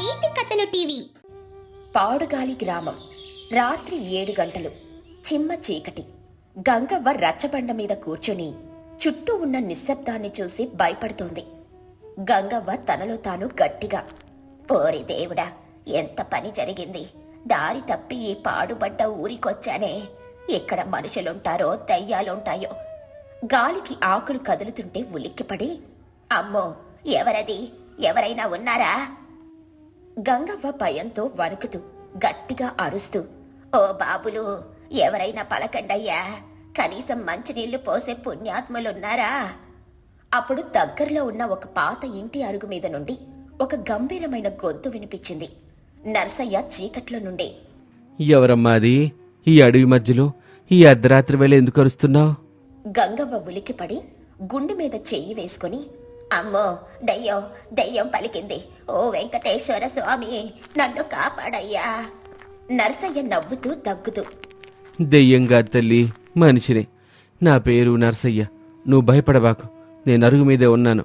నీతి కథలు టీవీ. పాడుగాలి గ్రామం. రాత్రి ఏడు గంటలు. చిమ్మ చీకటి. గంగవ్వ రచ్చబండ మీద కూర్చుని చుట్టూ ఉన్న నిశ్శబ్దాన్ని చూసి భయపడుతోంది. గంగవ్వ తనలో తాను గట్టిగా ఓరి దేవుడా ఎంత పని జరిగింది. దారి తప్పి ఈ పాడుబడ్డ ఊరికొచ్చానే. ఇక్కడ మనుషులుంటారో దయ్యాలుంటాయో. గాలికి ఆకులు కదులుతుంటే ఉలిక్కిపడి అమ్మో ఎవరది? ఎవరైనా ఉన్నారా? గంగవ్వ భయంతో వణుకుతూ గట్టిగా అరుస్తూ ఓ బాబులు ఎవరైనా పలకండయ్యా? కనీసం మంచినీళ్ళు పోసే పుణ్యాత్ములున్నారా? అప్పుడు దగ్గరలో ఉన్న ఒక పాత ఇంటి అరుగు మీద నుండి ఒక గంభీరమైన గొంతు వినిపించింది. నర్సయ్య చీకట్లో నుండి ఎవరమ్మా అది? ఈ అడవి మధ్యలో? ఈ అర్ధరాత్రి వేళ ఎందుకు అరుస్తున్నావు? గంగవ్వ ఉలిక్కిపడి గుండె మీద చెయ్యి వేసుకుని అమ్మో దయ్యం దయ్యం పలికింది. ఓ వెంకటేశ్వర స్వామి నన్ను కాపాడయ్యా. నర్సయ్య నవ్వుతూ దగ్గుతూ దెయ్యంగా తల్లి మనిషినే. నా పేరు నర్సయ్య. నువ్వు భయపడబాకు. నేను అరుగు మీదే ఉన్నాను.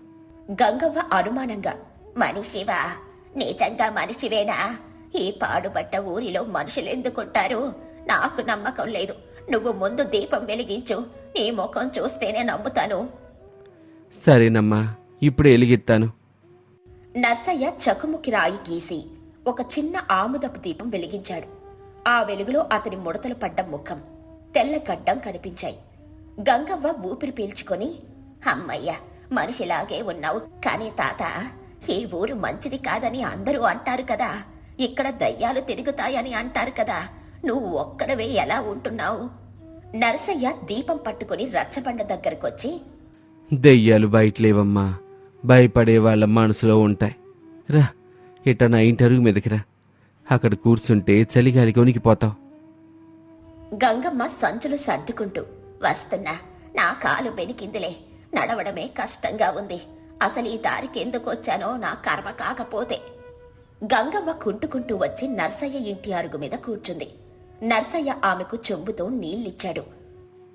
గంగవ్వ అనుమానంగా మనిషివా? నిజంగా మనిషివేనా? ఈ పాడుబట్ట ఊరిలో మనుషులు ఎందుకుంటారు? నాకు నమ్మకం లేదు. నువ్వు ముందు దీపం వెలిగించు. నీ ముఖం చూస్తేనే నమ్ముతాను. సరేనమ్మా. ఇప్పుడే ఎలిగిస్తాను నర్సయ్య చకుముకి రాయి గీసి ఒక చిన్న ఆముదపు దీపం వెలిగించాడు. ఆ వెలుగులో అతని ముడతలు పడ్డ ముఖం తెల్ల గడ్డం కనిపించాయి. గంగవ్వ ఊపిరి పీల్చుకొని అమ్మయ్య మనిషిలాగే ఉన్నావు. కానీ తాత ఈ ఊరు మంచిది కాదని అందరూ అంటారు కదా. ఇక్కడ దయ్యాలు తిరుగుతాయని అంటారు కదా. నువ్వు ఒక్కడవే ఎలా ఉంటున్నావు? నరసయ్య దీపం పట్టుకుని రచ్చబండ దగ్గరకొచ్చి దెయ్యాలు బయట లేవమ్మా భయపడే వాళ్ళ మనసులో ఉంటాయి. రా ఇట నా ఇంటి అరుగు మీదకి రా. అక్కడ కూర్చుంటే చలిగాలికి ఉనికిపోతావు గంగమ్మ సంచులు సర్దుకుంటూ వస్తున్నా నా కాలు బెనికిందిలే. నడవడమే కష్టంగా ఉంది. అసలు ఈ దారికి ఎందుకు వచ్చానో నా కర్మ కాకపోతే. గంగవ్వ కుంటుకుంటూ వచ్చి నర్సయ్య ఇంటి అరుగు మీద కూర్చుంది. నర్సయ్య ఆమెకు చెంబుతో నీళ్ళిచ్చాడు.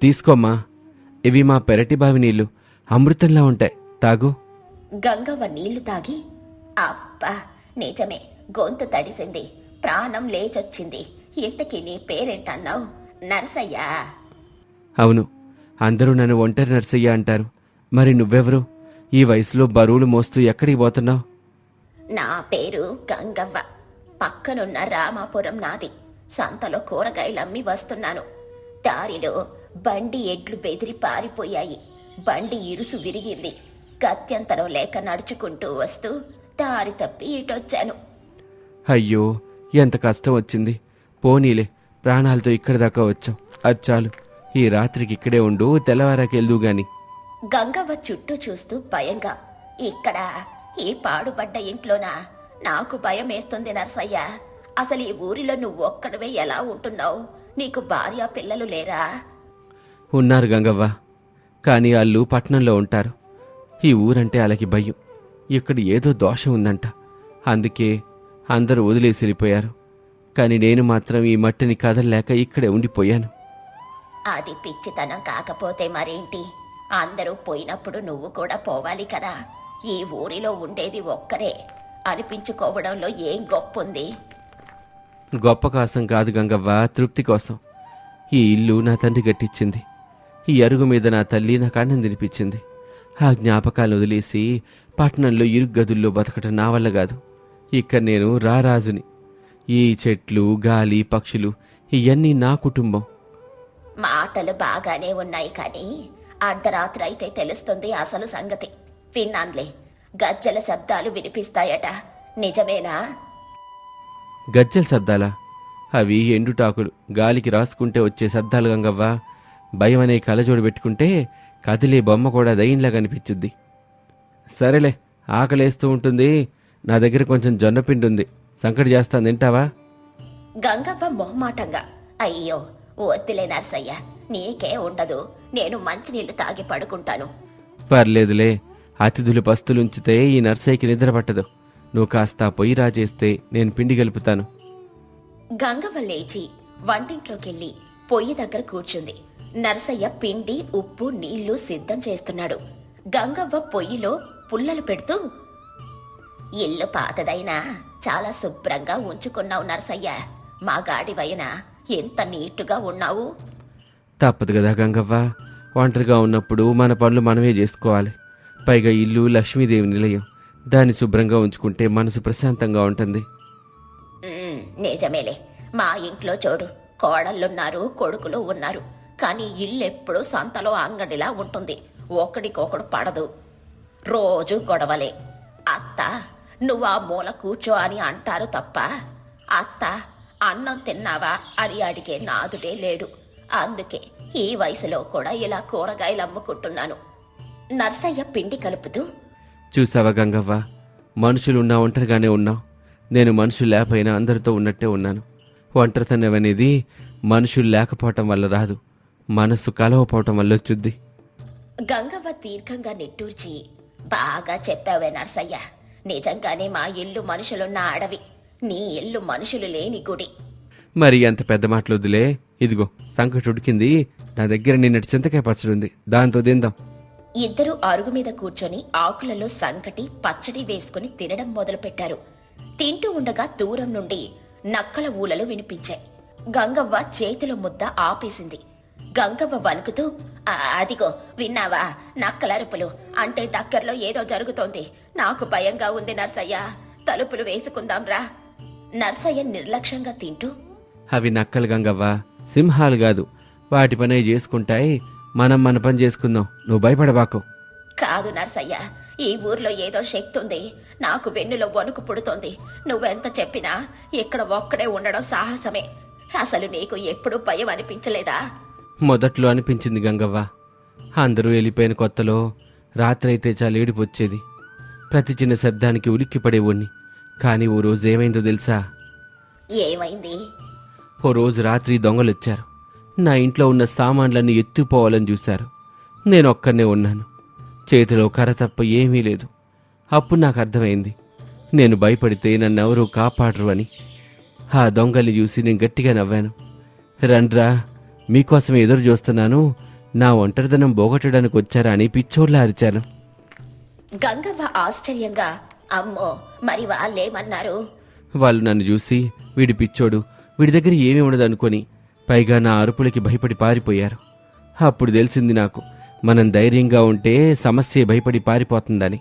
తీసుకోమ్మా ఇవి మా పెరటి బావి నీళ్ళు అమృతంలా ఉంటాయి. తాగు. గంగవ్వ నీళ్ళు తాగి అబ్బా నిజమే గొంతు తడిసింది ప్రాణం లేచొచ్చింది ఇంతకీ నీ పేరేంటన్నావు? నర్సయ్యా. అవును అందరూ నన్ను ఒంటరి నర్సయ్య అంటారు. మరి నువ్వెవరు? ఈ వయసులో బరువులు మోస్తూ ఎక్కడికి పోతున్నావు? నా పేరు గంగవ్వ. పక్కనున్న రామాపురం నాది. సంతలో కూరగాయలమ్మి వస్తున్నాను. దారిలో బండి ఎడ్లు బెదిరి పారిపోయాయి. బండి ఇరుసు విరిగింది. గత్యంతరం లేక నడుచుకుంటూ వస్తూ దారి తప్పి ఇటొచ్చాను. అయ్యో ఎంత కష్టం వచ్చింది. పోనీలే ప్రాణాలతో ఇక్కడి దాకా వచ్చావు అది చాలు. ఈ రాత్రికి ఇక్కడే ఉండు తెల్లవారాకెళ్దు గాని. గంగవ్వ చుట్టూ చూస్తూ భయంగా ఇక్కడ ఈ పాడుబడ్డ ఇంట్లోనా నాకు భయం వేస్తుంది నర్సయ్య. అసలు ఈ ఊరిలో నువ్వు ఒక్కడవే ఎలా ఉంటున్నావు? నీకు భార్య పిల్లలు లేరా? ఉన్నారు గంగవ్వ. కానీ వాళ్ళు పట్నంలో ఉంటారు. ఈ ఊరంటే అలాకి భయం. ఇక్కడ ఏదో దోషం ఉందంట. అందుకే అందరూ వదిలేసి వెళ్ళిపోయారు. కానీ నేను మాత్రం ఈ మట్టిని కదలలేక ఇక్కడే ఉండిపోయాను. అది పిచ్చితనం కాకపోతే మరేంటి? అందరూ పోయినప్పుడు నువ్వు కూడా పోవాలి కదా. ఈ ఊరిలో ఉండేది ఒక్కరే. అనిపించుకోవడంలో ఏం గొప్పుంది? గొప్ప కోసం కాదు గంగవ్వ తృప్తి కోసం. ఈ ఇల్లు నా తండ్రి కట్టించింది. ఈ అరుగు మీద నా తల్లి నాకు అన్నం తినిపించింది ఆ జ్ఞాపకాలను వదిలేసి పట్టణంలో ఇరుగు గదుల్లో బతకటం నా వల్ల కాదు. ఇక్కడ నేను రారాజుని ఈ చెట్లు గాలి పక్షులు ఇవన్నీ నా కుటుంబం. మాటలు బాగానే ఉన్నాయి కానీ అర్ధరాత్రి అయితే తెలుస్తుంది అసలు సంగతి. విన్నాన్లే గజ్జల శబ్దాలు వినిపిస్తాయట. నిజమేనా? గజ్జల శబ్దాలా? అవి ఎండుటాకులు. గాలికి రాసుకుంటే వచ్చే శబ్దాలు గంగవ్వ. భయం అనే కలజోడు పెట్టుకుంటే కదిలే బొమ్మ కూడా దయ్యంలా కనిపించుద్ది. సరేలే ఆకలేస్తూ ఉంటుంది. నా దగ్గర కొంచెం జొన్నపిండి ఉంది. సంకటి చేస్తాను తింటావా? గంగవ్వ మొహమాటంగా అయ్యో వద్దులే నర్సయ్య నీకే ఉండదు. నేను మంచినీళ్ళు తాగి పడుకుంటాను. పర్లేదులే అతిథులు పస్తులుంచితే ఈ నర్సయ్యకి నిద్ర పట్టదు. నువ్వు కాస్త పొయ్యి రాజేస్తే నేను పిండి కలుపుతాను గంగవ్వ లేచి వంటింట్లోకెళ్ళి పొయ్యి దగ్గర కూర్చుంది. నర్సయ్య పిండి ఉప్పు నీళ్ళు సిద్ధం చేస్తున్నాడు. గంగవ్వ పొయ్యిలో పుల్లలు పెడుతూ ఇల్లు పాతదైనా చాలా శుభ్రంగా ఉంచుకున్నావు నర్సయ్య. మా గాడివైన ఎంత నీటుగా ఉన్నావు? తప్పదు కదా గంగవ్వ. ఒంటరిగా ఉన్నప్పుడు మన పనులు మనమే చేసుకోవాలి. పైగా ఇల్లు లక్ష్మీదేవి నిలయం. దాన్ని శుభ్రంగా ఉంచుకుంటే మనసు ప్రశాంతంగా ఉంటుంది. నిజమేలే. మా ఇంట్లో చూడు కోడళ్ళున్నారు కొడుకులు ఉన్నారు. కానీ ఇల్లు సంతలో అంగడిలా ఉంటుంది. ఒకడికొకడు పడదు. రోజు గొడవలే. అత్త నువ్వు ఆ మూల కూర్చో అని అంటారు తప్ప. అత్త అన్నం తిన్నావా అని అడిగే నాదుడే లేడు. అందుకే ఈ వయసులో కూడా ఇలా కూరగాయలు అమ్ముకుంటున్నాను. నర్సయ్య పిండి కలుపుతూ చూసావా గంగవ్వ? మనుషులున్నా ఒంటరిగానే ఉన్నావు నేను మనుషులు లేకపోయినా అందరితో ఉన్నట్టే ఉన్నాను. ఒంటరితనం అనేది మనుషులు లేకపోవటం వల్ల రాదు. మనసు కలవపోవటం వల్ల వచ్చుద్ది. గంగవ్వ దీర్ఘంగా నిట్టూర్చి బాగా చెప్పావే నర్సయ్య. నిజంగానే మా ఇల్లు మనుషులున్న అడవి. నీ ఇల్లు మనుషులు లేని గుడి. మరి అంత పెద్ద మాటలు వద్దులే ఇదిగో సంకట ఉడికింది. నా దగ్గర నిన్నటి చింతకాయ పచ్చడి ఉంది. దాంతో తిందాం. ఇద్దరు అరుగు మీద కూర్చొని ఆకులలో సంకటి పచ్చడి వేసుకుని తినడం మొదలుపెట్టారు. తింటూ ఉండగా దూరం నుండి నక్కల ఊలలు వినిపించాయి. గంగవ్వ చేతిలో ముద్ద ఆపేసింది. గంగవ్వ వణుకుతూ "ఆ, అదిగో విన్నావా? నక్కలరుపులు అంటే దగ్గరలో ఏదో జరుగుతోంది. నాకు భయంగా ఉంది నర్సయ్య. తలుపులు వేసుకుందాంరా నర్సయ్య నిర్లక్ష్యంగా తింటూ అవి నక్కలు గంగవ్వ. సింహాలు కాదు. వాటి పని చేసుకుంటాయి. మనం మన పని చేసుకుందాం. నువ్వు భయపడబాకు. కాదు నర్సయ్య. ఈ ఊర్లో ఏదో శక్తి ఉంది. నాకు వెన్నులో వణుకు పుడుతోంది. నువ్వెంత చెప్పినా ఇక్కడ ఒక్కడే ఉండడం సాహసమే. అసలు నీకు ఎప్పుడూ భయం అనిపించలేదా? మొదట్లో అనిపించింది గంగవ్వ. అందరూ వెళ్ళిపోయిన కొత్తలో రాత్రైతే చాలా ఏడుపు వచ్చేది ప్రతి చిన్న శబ్దానికి ఉలిక్కిపడేవాణ్ణి. కానీ ఓ రోజు ఏమైందో తెలుసా? ఏమైంది? ఓ రోజు రాత్రి దొంగలొచ్చారు. నా ఇంట్లో ఉన్న సామాన్లన్నీ ఎత్తుపోవాలని చూశారు. నేను ఒక్కనే ఉన్నాను. చేతిలో కర్ర తప్ప ఏమీ లేదు. అప్పుడు నాకు అర్థమైంది. నేను భయపడితే నన్ను ఎవరూ కాపాడరు అని. ఆ దొంగల్ని చూసి నేను గట్టిగా నవ్వాను. రండ్రా మీకోసం ఎదురు చూస్తున్నాను. నా ఒంటరితనం పోగొట్టడానికి వచ్చారా అని పిచ్చోళ్ళ అరిచాను గంగవ్వ ఆశ్చర్యంగా అమ్మో మరి వాళ్ళేమన్నారు? వాళ్ళు నన్ను చూసి వీడి పిచ్చోడు వీడి దగ్గర ఏమీ ఉండదు అనుకొని పైగా నా అరుపులకి భయపడి పారిపోయారు. అప్పుడు తెలిసింది నాకు మనం ధైర్యంగా ఉంటే సమస్య భయపడి పారిపోతుందని.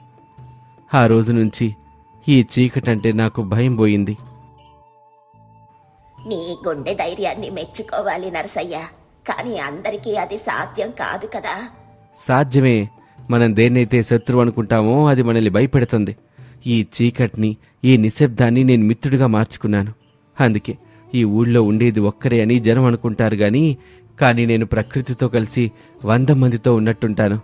ఆ రోజు నుంచి ఈ చీకటంటే నాకు భయం పోయింది. నీ గుండె ధైర్యాన్ని మెచ్చుకోవాలి నరసయ్య. కానీ అందరికీ అది సాధ్యం కాదు కదా. సాధ్యమే. మనం దేన్నైతే శత్రువు అనుకుంటామో అది మనల్ని భయపెడుతుంది. ఈ చీకటిని ఈ నిశ్శబ్దాన్ని నేను మిత్రుడిగా మార్చుకున్నాను. అందుకే ఈ ఊళ్ళో ఉండేది ఒక్కరే అని జనం అనుకుంటారు గాని కానీ నేను ప్రకృతితో కలిసి వంద మందితో ఉన్నట్టుంటాను.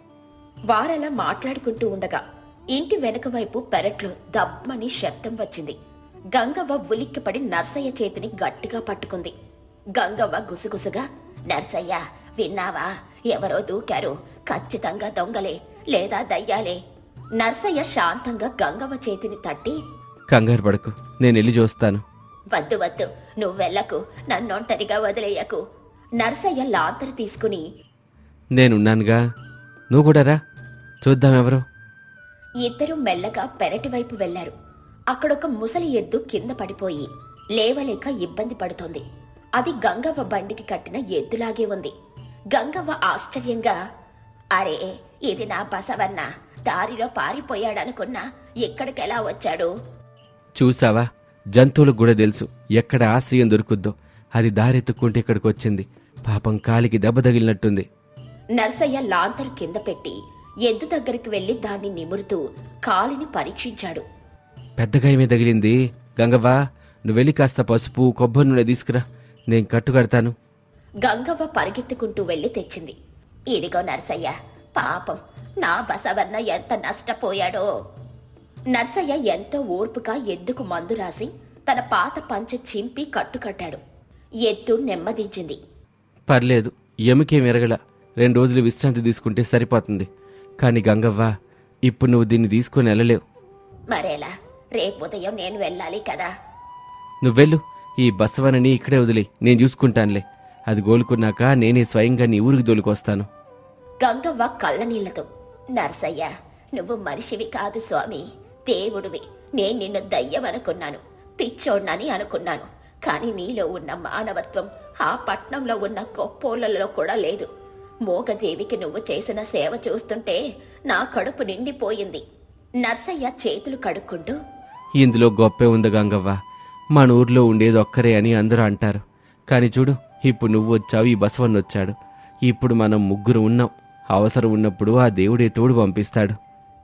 వారలా మాట్లాడుకుంటూ ఉండగా ఇంటి వెనక వైపు పెరట్లో దబ్బని శబ్దం వచ్చింది. గంగవ్వ ఉలిక్కిపడి నర్సయ్య చేతిని గట్టిగా పట్టుకుంది. గంగవ్వ గుసగుసగా నర్సయ్య విన్నావా? ఎవరో దూకారు. ఖచ్చితంగా దొంగలే లేదా దయ్యాలే. నర్సయ్య శాంతంగా గంగవ్వ చేతిని తట్టి కంగారు పడకు నేను వెళ్ళి చూస్తాను. వద్దు వద్దు నువ్వెళ్ళకు నన్నొంటరిగా వదిలేయకు. నర్సయ్య లాంతరు తీసుకుని నేనున్నానుగా నువ్వు కూడా రా చూద్దాం ఎవరో. ఇద్దరు మెల్లగా పెరటి వైపు వెళ్ళారు అక్కడొక ముసలి ఎద్దు కింద పడిపోయి లేవలేక ఇబ్బంది పడుతోంది. అది గంగవ్వ బండికి కట్టిన ఎద్దులాగే ఉంది. గంగవ్వ ఆశ్చర్యంగా అరే ఇది నా బసవన్న. దారిలో పారిపోయాడనుకున్నా ఇక్కడికెలా వచ్చాడు? చూసావా? జంతువులకు కూడా తెలుసు ఎక్కడ ఆశ్రయం దొరుకుద్దో. అది దారెత్తుకుంటే ఇక్కడికి వచ్చింది పాపం కాలికి దెబ్బ తగిలినట్టుంది. నర్సయ్య లాంతరు కింద పెట్టి ఎద్దు దగ్గరికి వెళ్ళి దాన్ని నిమురుతూ కాలిని పరీక్షించాడు. పెద్ద గాయమే తగిలింది. గంగవ్వ నువ్వు వెళ్ళి కాస్త పసుపు కొబ్బరి నూనె తీసుకురా. నేను కట్టుకడతాను. గంగవ్వ పరిగెత్తుకుంటూ వెళ్ళి తెచ్చింది. ఇదిగో నర్సయ్య పాపం నా బసవన్న ఎంత నష్టపోయాడో. నర్సయ్య ఎంతో ఓర్పుగా ఎద్దుకు మందు రాసి తన పాత పంచె చింపి కట్టుకట్టాడు. ఎద్దు నెమ్మదించింది. పర్లేదు ఎముకేం ఎరగల రెండు రోజులు విశ్రాంతి తీసుకుంటే సరిపోతుంది. కానీ గంగవ్వ ఇప్పుడు నువ్వు దీన్ని తీసుకొని వెళ్ళలేవు. మరేలా? రేపు ఉదయం నేను వెళ్ళాలి కదా. నువ్వెళ్ళు. ఈ బసవనని ఇక్కడే వదిలే నేను చూసుకుంటానులే. అది గోలుకున్నాక నేనే స్వయంగా నీ ఊరికి దోలుకొస్తాను. గంగవ్వ కళ్ళనీళ్ళతో నర్సయ్య నువ్వు మనిషివి కాదు స్వామి దేవుడివి. నేను నిన్ను దయ్యమనుకున్నాను పిచ్చోడ్నని అనుకున్నాను. కానీ నీలో ఉన్న మానవత్వం ఆ పట్నంలో ఉన్న గొప్పోళ్ళలో కూడా లేదు. మూగజీవికి నువ్వు చేసిన సేవ చూస్తుంటే నా కడుపు నిండిపోయింది. నర్సయ్య చేతులు కడుక్కుంటూ ఇందులో గొప్పే ఉంది గంగవ్వ. మన ఊర్లో ఉండేది ఒక్కరే అని అందరూ అంటారు. కానీ చూడు ఇప్పుడు నువ్వు వచ్చావు ఈ బసవన్ వచ్చాడు. ఇప్పుడు మనం ముగ్గురు ఉన్నాం. అవసరం ఉన్నప్పుడు ఆ దేవుడే తోడు పంపిస్తాడు.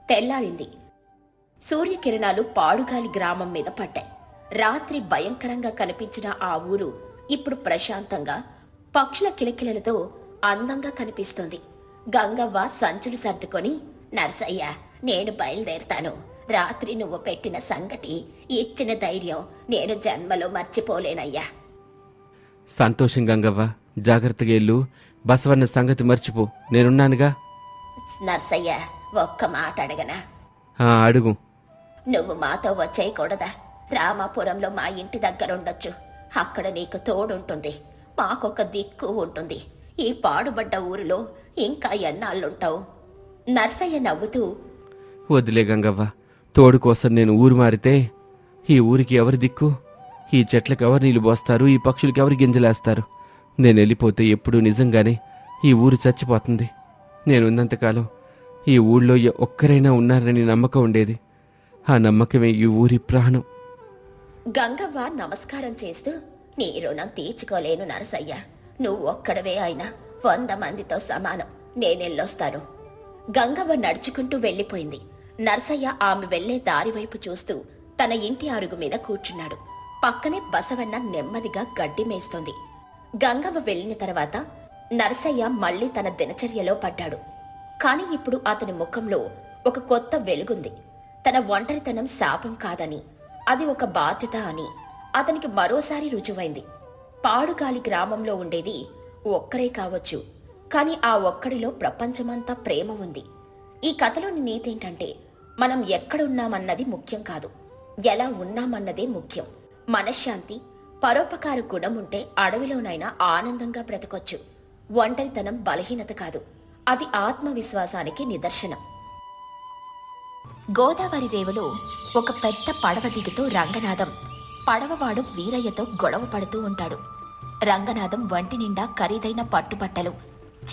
తెల్లారింది. సూర్యకిరణాలు పాడుగాలి గ్రామం మీద పడ్డాయి. రాత్రి భయంకరంగా కనిపించిన ఆ ఊరు ఇప్పుడు ప్రశాంతంగా పక్షుల కిలకిలలతో అందంగా కనిపిస్తుంది. గంగవ్వ సంచులు సర్దుకొని నర్సయ్య నేను బయలుదేరుతాను. రాత్రి నువ్వు పెట్టిన సంగటి ఇచ్చిన ధైర్యం నేను జన్మలో మర్చిపోలేనయ్యా. సంతోషం గంగవ్వ జాగ్రత్తగా వెళ్ళు. బసవన్న సంగతి మర్చిపో. నేనున్నానుగా? నర్సయ్య ఒక్క మాట అడగనా? ఆ అడుగు. నువ్వు మాతో వచ్చేయకూడదా? రామాపురంలో మా ఇంటి దగ్గర ఉండొచ్చు. అక్కడ నీకు తోడుంటుంది. మాకొక దిక్కు ఉంటుంది. ఈ పాడుబడ్డ ఊరిలో ఇంకా ఎన్నాళ్ళుంటావు? నర్సయ్య నవ్వుతూ వదిలే గంగవ్వ. తోడు కోసం నేను ఊరు మారితే ఈ ఊరికి ఎవరి దిక్కు? ఈ చెట్లకు ఎవరు నీళ్ళు పోస్తారు? ఈ పక్షులకి ఎవరు గింజలేస్తారు? నేను వెళ్ళిపోతే ఎప్పుడూ నిజంగానే ఈ ఊరు చచ్చిపోతుంది. నేనున్నంతకాలం ఈ ఊళ్ళో ఒక్కరైనా ఉన్నారని నమ్మకం ఉండేది. ఆ నమ్మకమే ఈ ఊరి ప్రాణం. గంగవ్వ నమస్కారం చేస్తూ నీ రుణం తీర్చుకోలేను నరసయ్య. నువ్వు ఒక్కడవే అయినా వంద మందితో సమానం. నేనెళ్ళొస్తాను. గంగవ్వ నడుచుకుంటూ వెళ్ళిపోయింది. నరసయ్య ఆమె వెళ్ళే దారివైపు చూస్తూ తన ఇంటి అరుగు మీద కూర్చున్నాడు. పక్కనే బసవన్న నెమ్మదిగా గడ్డి మేస్తోంది. గంగవ్వ వెళ్ళిన తర్వాత నరసయ్య మళ్ళీ తన దినచర్యలో పడ్డాడు. కాని ఇప్పుడు అతని ముఖంలో ఒక కొత్త వెలుగుంది. తన ఒంటరితనం శాపం కాదని అది ఒక బాధ్యత అని అతనికి మరోసారి రుజువైంది. పాడుగాలి గ్రామంలో ఉండేది ఒక్కరే కావచ్చు కాని ఆ ఒక్కడిలో ప్రపంచమంతా ప్రేమ ఉంది. ఈ కథలోని నీతేంటంటే మనం ఎక్కడున్నామన్నది ముఖ్యం కాదు. ఎలా ఉన్నామన్నదే ముఖ్యం. మనశ్శాంతి పరోపకార గుణం ఉంటే అడవిలోనైనా ఆనందంగా బ్రతకొచ్చు. ఒంటరితనం బలహీనత కాదు. అది ఆత్మవిశ్వాసానికి నిదర్శనం. గోదావరి రేవులో ఒక పెద్ద పడవ దిగుతూ రంగనాథం పడవవాడు వీరయ్యతో గొడవ పడుతూ ఉంటాడు. రంగనాథం వంటి నిండా ఖరీదైన పట్టుబట్టలు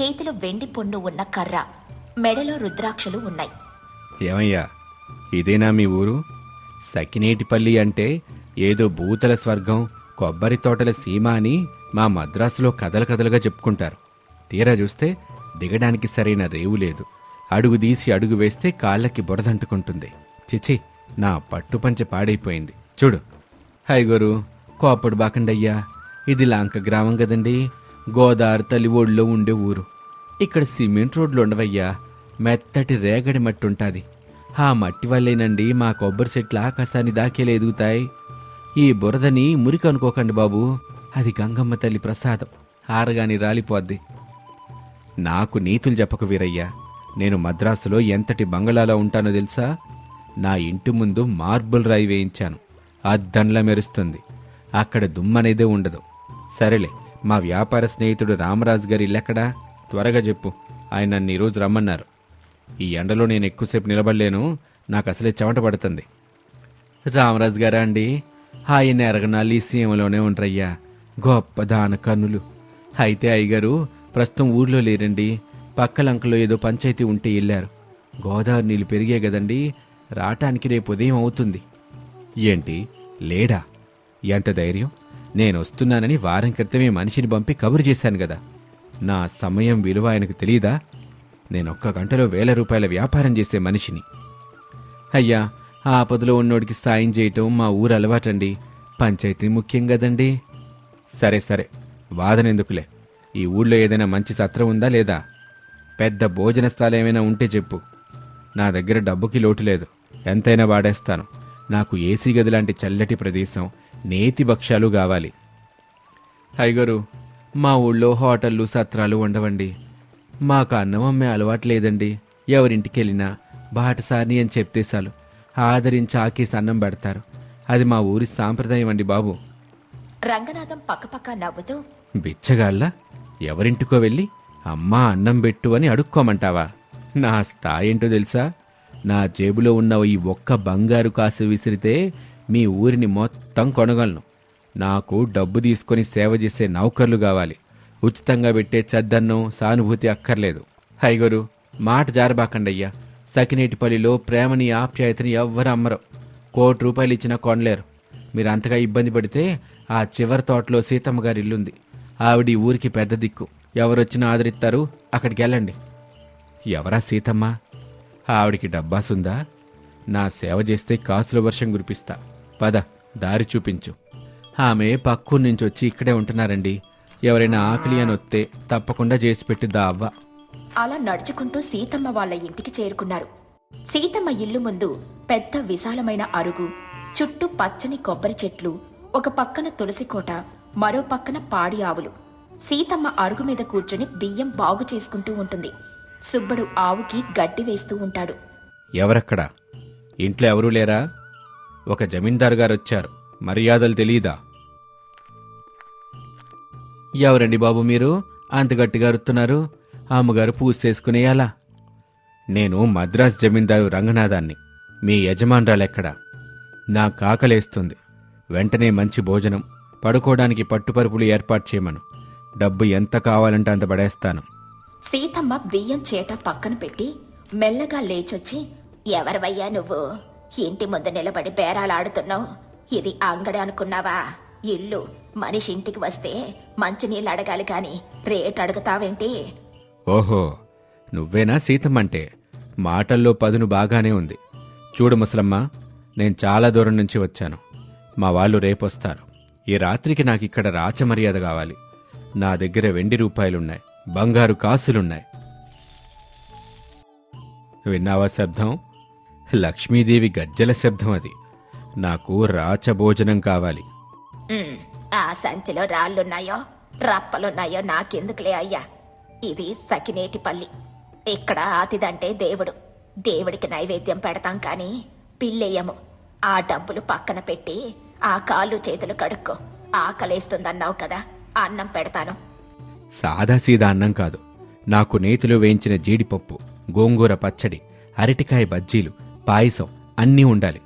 చేతిలో వెండి పొన్ను ఉన్న కర్ర మెడలో రుద్రాక్షలు ఉన్నాయి. ఏమయ్యా ఇదేనా మీ ఊరు? సకినేటిపల్లి అంటే ఏదో భూతల స్వర్గం కొబ్బరి తోటల సీమ అని మా మద్రాసులో కథలు కథలుగా చెప్పుకుంటారు. తీరా చూస్తే దిగడానికి సరైన రేవు లేదు. అడుగు తీసి అడుగు వేస్తే కాళ్ళకి బురదంటుకుంటుంది చిచి నా పట్టుపంచ పాడైపోయింది. చూడు. హాయ్ గురు కోపడు బాకండయ్యా. ఇది లాంక గ్రామం కదండి. గోదావరి తల్లి ఒడిలో ఉండే ఊరు. ఇక్కడ సిమెంట్ రోడ్లు ఉండవయ్యా. మెత్తటి రేగడి మట్టి ఉంటుంది ఆ మట్టి వల్లేనండి మా కొబ్బరి చెట్లు ఆకాశాన్ని దాకేలా ఎదుగుతాయి. ఈ బురదని మురికి అనుకోకండి బాబు. అది గంగమ్మ తల్లి ప్రసాదం. ఆరగాని రాలిపోద్ది. నాకు నీతులు చెప్పకు వీరయ్యా. నేను మద్రాసులో ఎంతటి బంగళాలో ఉంటానో తెలుసా? నా ఇంటి ముందు మార్బుల్ రాయి వేయించాను. అద్దంలా మెరుస్తుంది. అక్కడ దుమ్మనేదే ఉండదు. సరేలే మా వ్యాపార స్నేహితుడు రామరాజు గారి ఇల్లెక్కడా? త్వరగా చెప్పు. ఆయన నన్ను ఈరోజు రమ్మన్నారు. ఈ ఎండలో నేను ఎక్కువసేపు నిలబడలేను. నాకు అసలే చెమట పడుతుంది. రామరాజు గారా అండి? ఆయన ఎరగనాలి ఈ సీమలోనే ఉంటారయ్యా గొప్ప దాన కన్నులు అయితే అయ్యగారు ప్రస్తుతం ఊర్లో లేరండి. పక్కలంకలో ఏదో పంచాయతీ ఉంటే వెళ్ళారు. గోదావరి నీళ్ళు పెరిగే కదండి. రావటానికి రేపు ఉదయం అవుతుంది. ఏంటి? లేడా? ఎంత ధైర్యం? నేను వస్తున్నానని వారం క్రితమే మనిషిని పంపి కబురు చేశాను కదా. నా సమయం విలువ ఆయనకు తెలియదా నేను ఒక్క గంటలో వేల రూపాయల వ్యాపారం చేసే మనిషిని. అయ్యా ఆపదలో ఉన్నోడికి సాయం చేయటం మా ఊరు అలవాటండి. పంచాయతీ ముఖ్యం కదండి. సరే సరే వాదన ఎందుకులే ఈ ఊళ్ళో ఏదైనా మంచి సత్రం ఉందా లేదా? పెద్ద భోజన స్థలం ఏమైనా ఉంటే చెప్పు. నా దగ్గర డబ్బుకి లోటు లేదు. ఎంతైనా వాడేస్తాను. నాకు ఏసీ గది లాంటి చల్లటి ప్రదేశం నేతి భక్ష్యాలు కావాలి. హైగరు మా ఊళ్ళో హోటళ్ళు సత్రాలు ఉండవండి. మాకు అన్నం అమ్మే అలవాటు లేదండి. ఎవరింటికి వెళ్ళినా బాటసాని అని చెప్తే చాలు. ఆదరించి ఆకేసి అన్నం పెడతారు. అది మా ఊరి సాంప్రదాయం అండి బాబు. రంగనాథం పక్కపక్క నవ్వుతూ బిచ్చగాళ్ళ ఎవరింటికో వెళ్ళి అమ్మా అన్నం పెట్టు అని అడుక్కోమంటావా? నా స్థాయి ఏంటో తెలుసా? నా జేబులో ఉన్న ఈ ఒక్క బంగారు కాసు విసిరితే మీ ఊరిని మొత్తం కొనగలను. నాకు డబ్బు తీసుకొని సేవ చేసే నౌకర్లు కావాలి. ఉచితంగా పెట్టే చద్దన్నం సానుభూతి అక్కర్లేదు. హైగోరు మాట జారబాకండయ్యా సకినేటిపల్లిలో ప్రేమని ఆప్యాయతని ఎవ్వరు అమ్మరు. కోటి రూపాయలు ఇచ్చినా కొనలేరు మీరు అంతగా ఇబ్బంది పడితే ఆ చివరి తోటలో సీతమ్మ గారి ఇల్లుంది. ఆవిడ ఊరికి పెద్ద దిక్కు. ఎవరొచ్చినా ఆదరిస్తారు. అక్కడికి వెళ్ళండి. ఎవరా సీతమ్మ? ఆవిడికి డబ్బాసుందా? నా సేవ చేస్తే కాసుల వర్షం కురిపిస్తా. పద దారి చూపించు. ఆమె పక్కూరు నుంచి వచ్చి ఇక్కడే ఉంటున్నారండి. ఎవరైనా ఆకలి అని వస్తే తప్పకుండా చేసి పెట్టిద్దా అవ్వ. అలా నడుచుకుంటూ సీతమ్మ వాళ్ళ ఇంటికి చేరుకున్నారు. సీతమ్మ ఇల్లు ముందు పెద్ద విశాలమైన అరుగు చుట్టూ పచ్చని కొబ్బరి చెట్లు ఒక పక్కన తులసి కోట మరో పక్కన పాడి ఆవులు. సీతమ్మ అరుగు మీద కూర్చుని బియ్యం బాగు చేసుకుంటూ ఉంటుంది. సుబ్బడు ఆవుకి గడ్డి వేస్తూ ఉంటాడు. ఎవరక్కడా? ఇంట్లో ఎవరూ లేరా? ఒక జమీందారు గారు వచ్చారు మర్యాదలు తెలీదా? ఎవరండి బాబు మీరు? అంత గట్టిగా అరుతున్నారు అమ్మగారు పూజ చేసుకునేయాలా నేను మద్రాస్ జమీందారు రంగనాథాన్ని. మీ యజమానురాలెక్కడా? నా కాకలేస్తుంది. వెంటనే మంచి భోజనం. పడుకోవడానికి పట్టుపరుపులు ఏర్పాటు చేయమను. డబ్బు ఎంత కావాలంటే అంత పడేస్తాను. సీతమ్మ బియ్యం చేట పక్కన పెట్టి మెల్లగా లేచొచ్చి ఎవరివయ్యా నువ్వు? ఇంటి ముందు నిలబడి బేరాలాడుతున్నావు. ఇది అంగడి అనుకున్నావా? ఇల్లు మనిషి ఇంటికి వస్తే మంచినీళ్ళు అడగాలి కాని రేట్ అడుగుతావేంటి? ఓహో నువ్వేనా సీతమ్మంటే? మాటల్లో పదును బాగానే ఉంది. చూడు ముసలమ్మ నేను చాలా దూరం నుంచి వచ్చాను. మా వాళ్ళు రేపొస్తారు. ఈ రాత్రికి నాకు ఇక్కడ రాచమర్యాద కావాలి. నా దగ్గర వెండి రూపాయలున్నాయి. బంగారు కాసులున్నాయి. విన్నావా శబ్దం? లక్ష్మీదేవి గజ్జల శబ్దం అది. నాకు రాచభోజనం కావాలి. ఉమ్, ఆ సంచిలో రాళ్ళున్నాయో రప్పలున్నాయో నాకెందుకులే అయ్యా? ఇది సకినేటి పల్లి. ఇక్కడ ఆతిదంటే దేవుడు. దేవుడికి నైవేద్యం పెడతాం కాని పిల్లెయ్యము. ఆ డబ్బులు పక్కన పెట్టి ఆ కాళ్ళు చేతులు కడుక్కో. ఆకలేస్తుందన్నావు కదా అన్నం పెడతాను. సాదాసీదా అన్నం కాదు. నాకు నేతిలో వేయించిన జీడిపప్పు గోంగూర పచ్చడి అరటికాయ బజ్జీలు పాయసం అన్నీ ఉండాలి.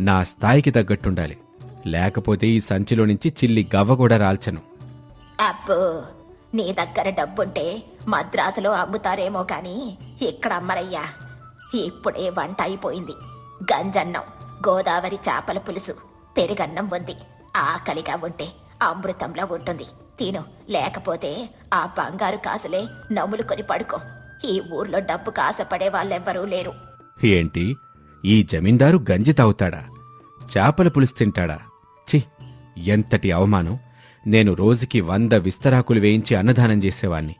నా స్థాయికి తగ్గట్టుండాలి. లేకపోతే ఈ సంచిలో నుంచి చిల్లి గవ్వ కూడా రాల్చను. అబ్బో నీ దగ్గర డబ్బుంటే మద్రాసులో అమ్ముతారేమో కాని ఇక్కడ అమ్మరయ్యా ఇప్పుడే వంట అయిపోయింది. గంజన్నం గోదావరి చేపల పులుసు పెరుగన్నం ఉంది. ఆకలిగా ఉంటే అమృతంలా ఉంటుంది. తిను లేకపోతే ఆ బంగారు కాసులే నములుకొని పడుకో. ఈ ఊర్లో డబ్బు కాసపడే వాళ్ళెవ్వరూ లేరు. ఏంటి? ఈ జమీందారు గంజి తాగుతాడా? చేపల పులుసు తింటాడా? చి ఎంతటి అవమానం. నేను రోజుకి వంద విస్తరాకులు వేయించి అన్నదానం చేసేవాణ్ణి.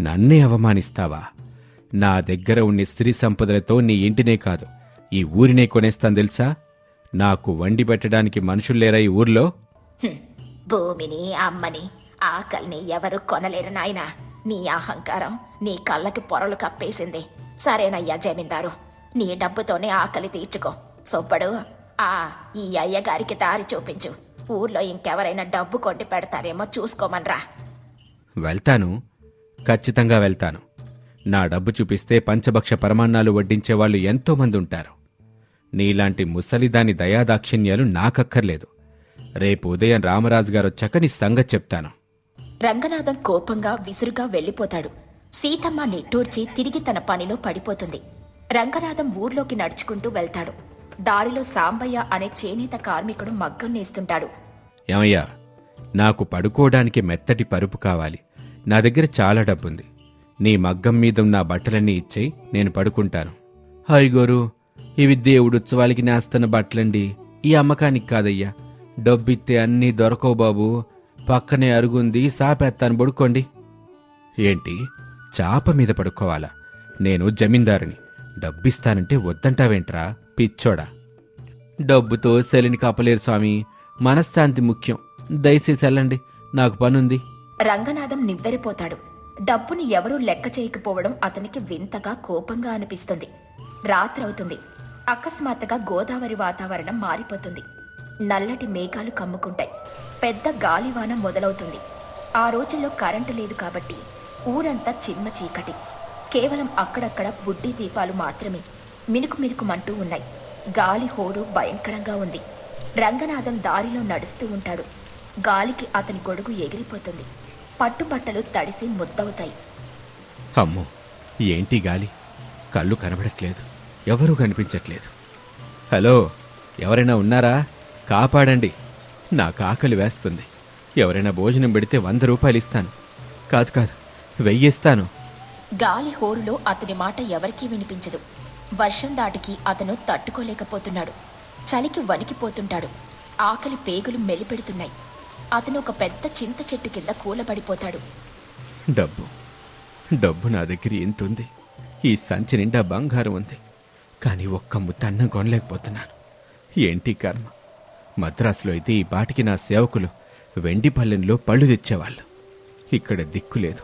నన్నే అవమానిస్తావా? నా దగ్గర ఉన్న స్త్రీ సంపదలతో నీ ఇంటినే కాదు ఈ ఊరినే కొనేస్తాను తెలుసా? నాకు వండి పెట్టడానికి మనుషులు లేరా ఈ ఊర్లో? హ్మ్. భూమిని అమ్మని ఆకలిని ఎవరు కొనలేరు నాయనా. నీ అహంకారం నీ కళ్ళకి పొరలు కప్పేసింది. సరేనయ్యా జమీందారు నీ డబ్బుతోనే ఆకలి తీర్చుకో. సొప్పడు ఆ ఈ అయ్యగారికి దారి చూపించు. ఊర్లో ఇంకెవరైనా డబ్బు కొట్టి పెడతారేమో చూసుకోమన్రా. వెళ్తాను. ఖచ్చితంగా వెళ్తాను. నా డబ్బు చూపిస్తే పంచభక్ష పరమాన్నాలు వడ్డించే వాళ్ళు ఎంతో మంది ఉంటారు. నీలాంటి ముసలిదాని దయాదాక్షిణ్యాలు నాకక్కర్లేదు. రేపు ఉదయం రామరాజు గారు వచ్చాక నీ సంగతి చెప్తాను. రంగనాథం కోపంగా విసురుగా వెళ్ళిపోతాడు. సీతమ్మ నిట్టూర్చి తిరిగి తన పనిలో పడిపోతుంది. రంగనాథం ఊర్లోకి నడుచుకుంటూ వెళ్తాడు. దారిలో సాంబయ్య అనే చేనేత కార్మికుడు మగ్గం నేస్తుంటాడు. ఏమయ్యా నాకు పడుకోవడానికి మెత్తటి పరుపు కావాలి. నా దగ్గర చాలా డబ్బుంది. నీ మగ్గం మీద నా బట్టలన్నీ ఇచ్చేయి నేను పడుకుంటాను. హాయిగోరు ఇవి దేవుడు ఉత్సవాలకి నేస్తున్న బట్టలండి. ఈ అమ్మకానికి కాదయ్యా. డబ్బిస్తే అన్నీ దొరకవు బాబు. పక్కనే అరుగుంది సాపేత్తాను పడుకోండి ఏంటి? చాప మీద పడుకోవాలా? నేను జమీందారుని. డబ్బిస్తానంటే వద్దంటావేంట్రా? పిచ్చోడా? డబ్బుతో సెలిని కాపలేరు స్వామి. మనశ్శాంతి ముఖ్యం. దయచేసి వెళ్ళండి. నాకు పనుంది. రంగనాథం నివ్వెరిపోతాడు. డబ్బుని ఎవరూ లెక్క చేయకపోవడం అతనికి వింతగా కోపంగా అనిపిస్తుంది. రాత్రవుతుంది. అకస్మాత్తుగా గోదావరి వాతావరణం మారిపోతుంది. నల్లటి మేఘాలు కమ్ముకుంటాయి. పెద్ద గాలివాన మొదలవుతుంది. ఆ రోజుల్లో కరెంటు లేదు కాబట్టి ఊరంతా చిమ్మ చీకటి. కేవలం అక్కడక్కడ బుడ్డి దీపాలు మాత్రమే. మినుకు మినుకుమంటూ ఉన్నాయి. గాలి హోరు భయంకరంగా ఉంది. రంగనాథం దారిలో నడుస్తూ ఉంటాడు. గాలికి అతని గొడుగు ఎగిరిపోతుంది. పట్టుబట్టలు తడిసి ముద్దవుతాయి. అమ్మో ఏంటి గాలి? కళ్ళు కనబడట్లేదు. ఎవరూ కనిపించట్లేదు. హలో ఎవరైనా ఉన్నారా? కాపాడండి. నాకు ఆకలి వేస్తుంది. ఎవరైనా భోజనం పెడితే వంద రూపాయలు ఇస్తాను. కాదు కాదు వెయ్యిస్తాను. గాలి హోరులో అతని మాట ఎవరికీ వినిపించదు. వర్షం దాటికి అతను తట్టుకోలేకపోతున్నాడు. చలికి వణికిపోతుంటాడు. ఆకలి పేగులు మెలిపెడుతున్నాయి. అతను ఒక పెద్ద చింత చెట్టు కింద కూలబడిపోతాడు. డబ్బు. డబ్బు నా దగ్గర ఎంత ఉంది ఈ సంచి నిండా బంగారం ఉంది. కానీ ఒక్క ముద్ద అన్నం కొనలేకపోతున్నాను. ఏంటి కర్మ? మద్రాసులో అయితే ఈ పాటికి నా సేవకులు వెండి పల్లెంలో పళ్ళు తెచ్చేవాళ్ళు. ఇక్కడ దిక్కు లేదు.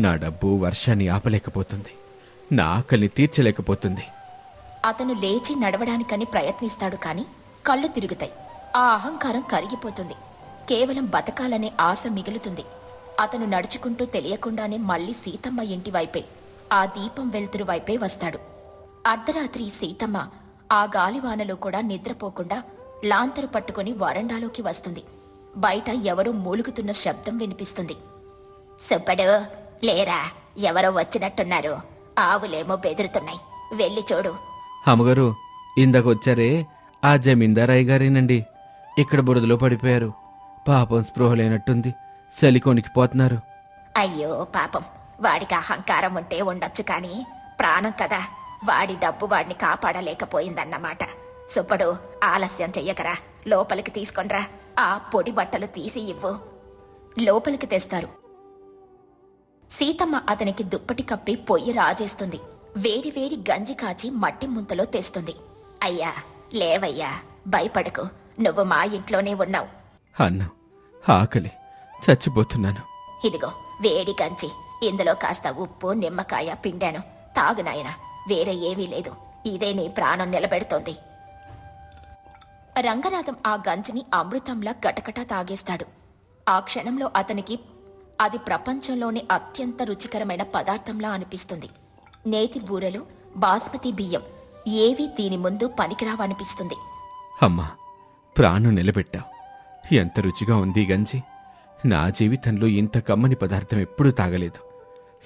నా డబ్బు వర్షాన్ని ఆపలేకపోతుంది. నా ఆకలిని తీర్చలేకపోతుంది. అతను లేచి నడవడానికని ప్రయత్నిస్తాడు కాని కళ్ళు తిరుగుతాయి. ఆ అహంకారం కరిగిపోతుంది. కేవలం బతకాలనే ఆశ మిగులుతుంది. అతను నడుచుకుంటూ తెలియకుండానే మళ్ళీ సీతమ్మ ఇంటి వైపే ఆ దీపం వెలుతురు వైపే వస్తాడు. అర్ధరాత్రి సీతమ్మ ఆ గాలివానలో కూడా నిద్రపోకుండా లాంతరు పట్టుకొని వరండాలోకి వస్తుంది. బయట ఎవరో మూలుగుతున్న శబ్దం వినిపిస్తుంది. సుబ్బడు లేరా? ఎవరో వచ్చినట్టున్నారు. ఆవులేమో బెదురుతున్నాయి. వెళ్ళి చూడు. అమ్మగారు ఇందాక వచ్చారే ఆ జమీందారయ్య గారేనండి. ఇక్కడ బురదలో పడిపోయారు. పాపం స్పృహ లేనట్టుంది. చలికోనికి పోతున్నారు. అయ్యో పాపం. వాడికి అహంకారం ఉంటే ఉండొచ్చు కానీ ప్రాణం కదా. వాడి డబ్బు వాడిని కాపాడలేకపోయిందన్నమాట. సుబ్బడు ఆలస్యం చెయ్యకరా. లోపలికి తీసుకొనిరా. ఆ పొడి బట్టలు తీసి ఇవ్వు. లోపలికి తెస్తారు. సీతమ్మ అతనికి దుప్పటి కప్పి పొయ్యి రాజేస్తుంది. వేడి వేడి గంజి కాచి మట్టి ముంతలో తెస్తుంది. అయ్యా లేవయ్యా భయపడకు. నువ్వు మా ఇంట్లోనే ఉన్నావు. అన్నం ఆకలి. చచ్చిపోతున్నాను. ఇదిగో వేడి గంజి. ఇందులో కాస్త ఉప్పు నిమ్మకాయ పిండాను. తాగు నాయనా వేరే ఏమీ లేదు. ఇదే నీ ప్రాణం నిలబెడుతోంది. రంగనాథం ఆ గంజిని అమృతంలా గటగట తాగేస్తాడు. ఆ క్షణంలో అతనికి అది ప్రపంచంలోనే అత్యంత రుచికరమైన పదార్థంలా అనిపిస్తుంది. నేతి బూరెలు బాస్మతి బియ్యం ఏవీ దీని ముందు పనికిరావనిపిస్తుంది. అమ్మా ప్రాణం నిలబెట్టావు ఎంత రుచిగా ఉంది గంజి. నా జీవితంలో ఇంత కమ్మని పదార్థం ఎప్పుడూ తాగలేదు.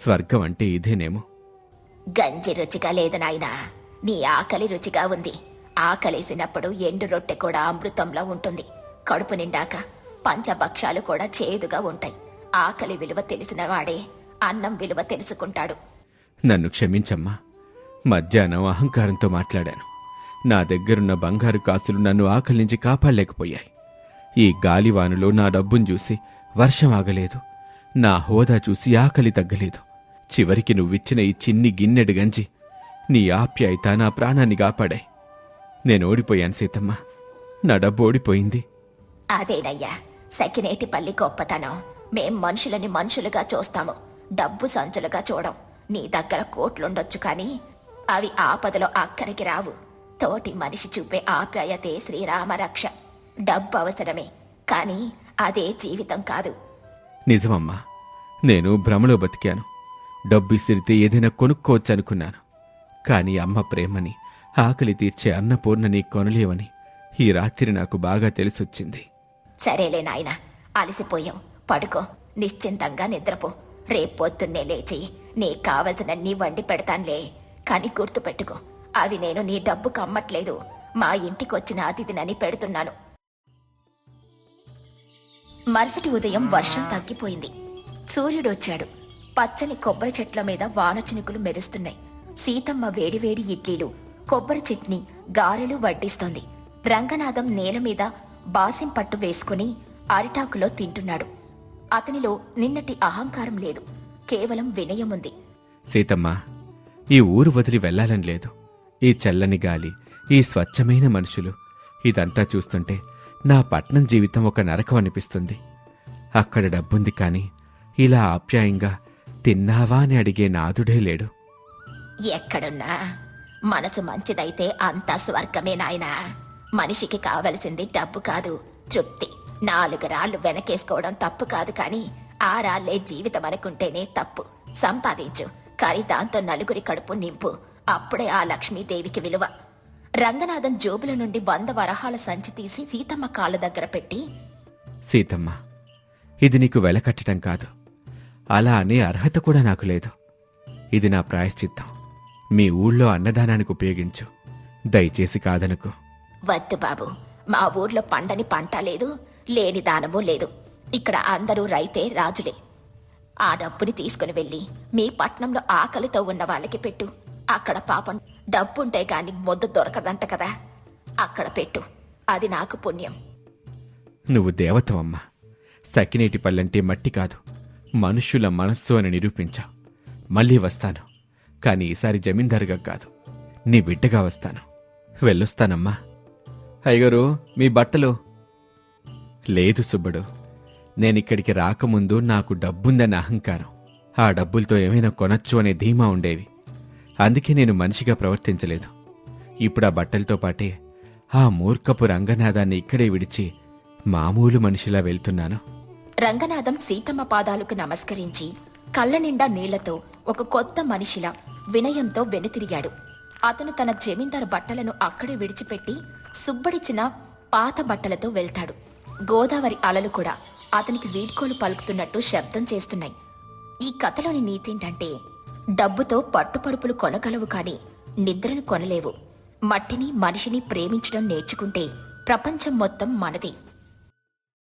స్వర్గం అంటే ఇదేనేమో? గంజి రుచిగా లేదు నాయనా. నీ ఆకలి రుచిగా ఉంది. ఆకలేసినప్పుడు ఎండు రొట్టె కూడా అమృతంలా ఉంటుంది. కడుపు నిండాక పంచభక్షాలు కూడా చేదుగా ఉంటాయి. ఆకలి విలువ తెలిసిన వాడే అన్నం విలువ తెలుసుకుంటాడు. నన్ను క్షమించమ్మా. మధ్యాహ్నం అహంకారంతో మాట్లాడాను. నా దగ్గరున్న బంగారు కాసులు నన్ను ఆకలి నుంచి కాపాడలేకపోయాయి. ఈ గాలివానులో నా డబ్బును చూసి వర్షం ఆగలేదు. నా హోదా చూసి ఆకలి తగ్గలేదు. చివరికి నువ్విచ్చిన ఈ చిన్ని గిన్నెడు గంజి నీ ఆప్యాయత నా ప్రాణాన్ని కాపాడాయి. నేను ఓడిపోయాను సీతమ్మ. నా డబ్బు ఓడిపోయింది. అదేనయ్యా సకినేటి పల్లి గొప్పతనం. మేం మనుషులని మనుషులుగా చూస్తాము. డబ్బు సంచులుగా చూడం. నీ దగ్గర కోట్లుండొచ్చు కానీ అవి ఆపదలో అక్కడికి రావు. తోటి మనిషి చూపే ఆప్యాయతే శ్రీరామరక్ష డబ్బు అవసరమే కానీ అదే జీవితం కాదు. నిజమమ్మా నేను భ్రమలో బతికాను. డబ్బు ఇసిరితే ఏదైనా కొనుక్కోవచ్చు అనుకున్నాను. కానీ అమ్మ ప్రేమని ఆకలి తీర్చే అన్నపూర్ణని కొనలేవని ఈ రాత్రి నాకు బాగా తెలిసొచ్చింది. సరేలే నాయనా అలసిపోయావు పడుకో. నిశ్చింతంగా నిద్రపో. రేపు పొద్దున్నే లేచి నీకు కావలసినన్ని వండి పెడతాన్లే. కానీ గుర్తుపెట్టుకో అవి నేను నీ డబ్బుకు అమ్మట్లేదు. మా ఇంటికొచ్చిన అతిథినని పెడుతున్నాను. మరుసటి ఉదయం వర్షం తగ్గిపోయింది. సూర్యుడొచ్చాడు. పచ్చని కొబ్బరి చెట్ల మీద వాన చినుకులు మెరుస్తున్నాయి. సీతమ్మ వేడివేడి ఇడ్లీలు కొబ్బరి చట్నీ గారెలు వడ్డిస్తోంది. రంగనాథం నేల మీద బాసిం పట్టు వేసుకుని అరిటాకులో తింటున్నాడు. అతనిలో నిన్నటి అహంకారం లేదు. కేవలం వినయం ఉంది. సీతమ్మ ఈ ఊరు వదిలి వెళ్ళాలని లేదు. ఈ చల్లని గాలి ఈ స్వచ్ఛమైన మనుషులు ఇదంతా చూస్తుంటే నా పట్నం జీవితం ఒక నరకం అనిపిస్తుంది. అక్కడ డబ్బుంది కానీ ఇలా ఆప్యాయంగా తిన్నావా అని అడిగే నాదుడే లేడు. ఎక్కడున్నా? మనసు మంచిదైతే అంతా స్వర్గమే నాయనా. మనిషికి కావలసింది డబ్బు కాదు తృప్తి. నాలుగు రాళ్ళు వెనకేసుకోవడం తప్పు కాదు కానీ ఆ రాళ్ళే జీవితం అనుకుంటేనే తప్పు. సంపాదించు. కానీ దాంతో నలుగురి కడుపు నింపు. అప్పుడే ఆ లక్ష్మీదేవికి విలువ. రంగనాథం జోబుల నుండి వంద వరహాల సంచి తీసి సీతమ్మ కాళ్ళ దగ్గర పెట్టి సీతమ్మ ఇది నీకు వెల కట్టడం కాదు. అలా అనే అర్హత కూడా నాకు లేదు. ఇది నా ప్రాయశ్చిత్తం. మీ ఊళ్ళో అన్నదానానికి ఉపయోగించు. దయచేసి కాదనుకో. వద్దు బాబు. మా ఊర్లో పండని పంట లేదు. లేని దానమూ లేదు. ఇక్కడ అందరూ రైతే రాజులే. ఆ డబ్బుని తీసుకుని వెళ్ళి మీ పట్నంలో ఆకలితో ఉన్న వాళ్ళకి పెట్టు. అక్కడ పాపం డబ్బుంటే గాని మొద్ద దొరకదంట కదా. అక్కడ పెట్టు. అది నాకు పుణ్యం. నువ్వు దేవతవమ్మా. సకినేటి పల్లంటే మట్టి కాదు. మనుష్యుల మనస్సు అని నిరూపించావు మళ్ళీ వస్తాను. కానీ ఈసారి జమీందారుగా కాదు. నీ బిడ్డగా వస్తాను. వెళ్ళొస్తానమ్మా. అయ్యగారు మీ బట్టలు లేదు సుబ్బడు. నేనిక్కడికి రాకముందు నాకు డబ్బుందన్న అహంకారం. ఆ డబ్బులతో ఏమైనా కొనొచ్చు అనే ధీమా ఉండేవి. అందుకే నేను మనిషిగా ప్రవర్తించలేదు. ఇప్పుడు ఆ బట్టలతో పాటే ఆ మూర్ఖపు రంగనాథాన్ని ఇక్కడే విడిచి మామూలు మనిషిలా వెళ్తున్నాను. రంగనాథం సీతమ్మ పాదాలకు నమస్కరించి కళ్ళ నిండా నీళ్ళతో ఒక కొత్త మనిషిలా వినయంతో వెనుతిరిగాడు. అతను తన జమీందారు బట్టలను అక్కడే విడిచిపెట్టి సుబ్బడిచ్చిన పాత బట్టలతో వెళ్తాడు. గోదావరి అలలు కూడా అతనికి వీడ్కోలు పలుకుతున్నట్టు శబ్దం చేస్తున్నాయి. ఈ కథలోని నీతేంటంటే డబ్బుతో పట్టుపరుపులు కొనగలవు కాని నిద్రను కొనలేవు. మట్టిని మనిషిని ప్రేమించడం నేర్చుకుంటే ప్రపంచం మొత్తం మనది.